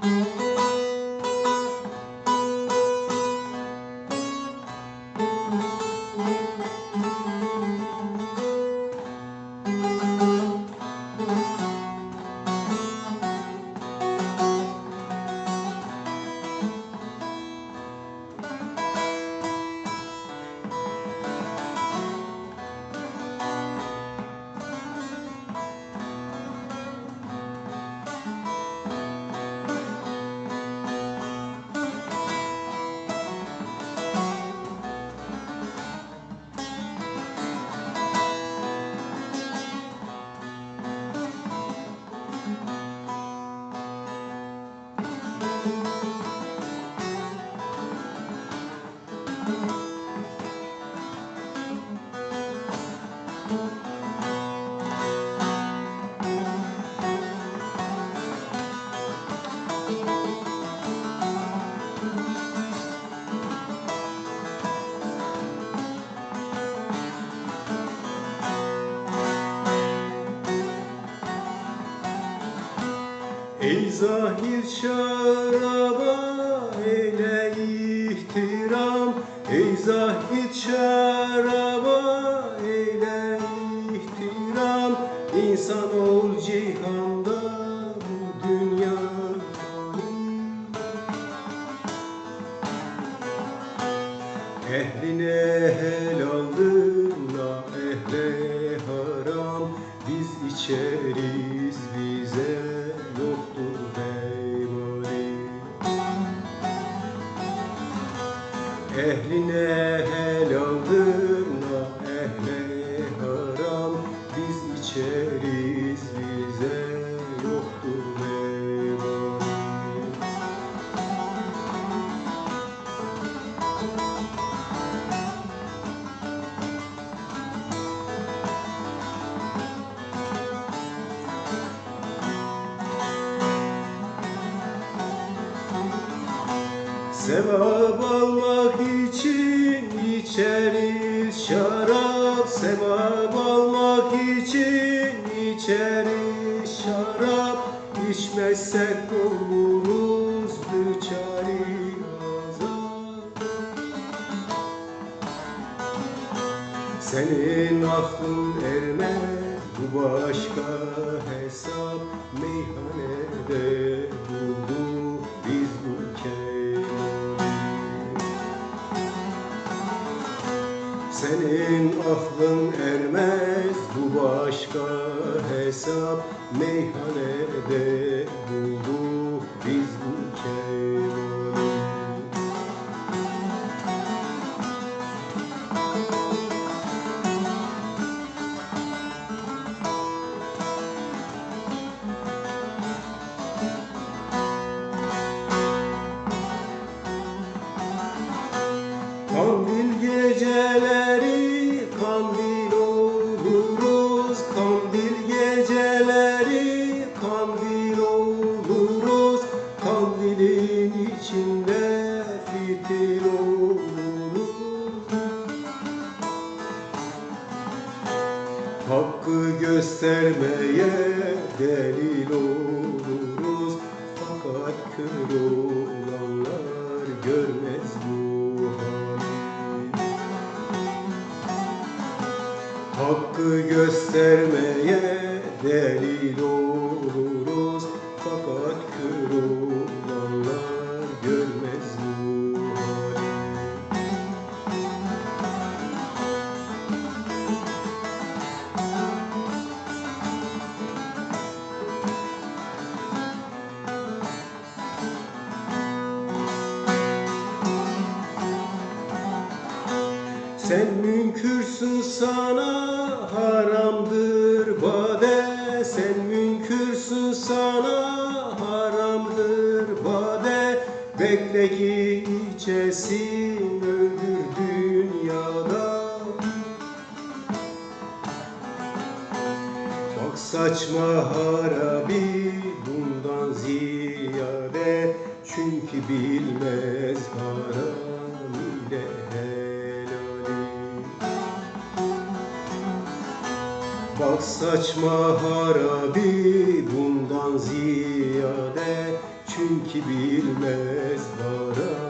Mm-hmm. Ey zahir şaraba eyle ihtiram. Ey zahir şaraba eyle ihtiram. İnsan ol cihanda Ehline helaldir la ehle haram Biz içeriz bize Sevap almak için içeriz şarap. Sevap almak için içeriz şarap. İçmezsek oluruz düçari Senin aklın ermez bu başka hesap. Meyhanede Aklın ermez bu başka hesap Meyhanede Göstermeye delil oluruz. Fakat kör olanlar görmez bu hali. Hakkı göstermeye delil oluruz. Fakat kör olanlar görmez bu Sen münkürsün sana haramdır bade Sen münkürsün sana haramdır bade Bekle ki içesin öldür dünyada. Bak saçma harabi bundan ziyade. Çünkü bilmez haram Bak saçma harabi bundan ziyade Çünkü bilmez bara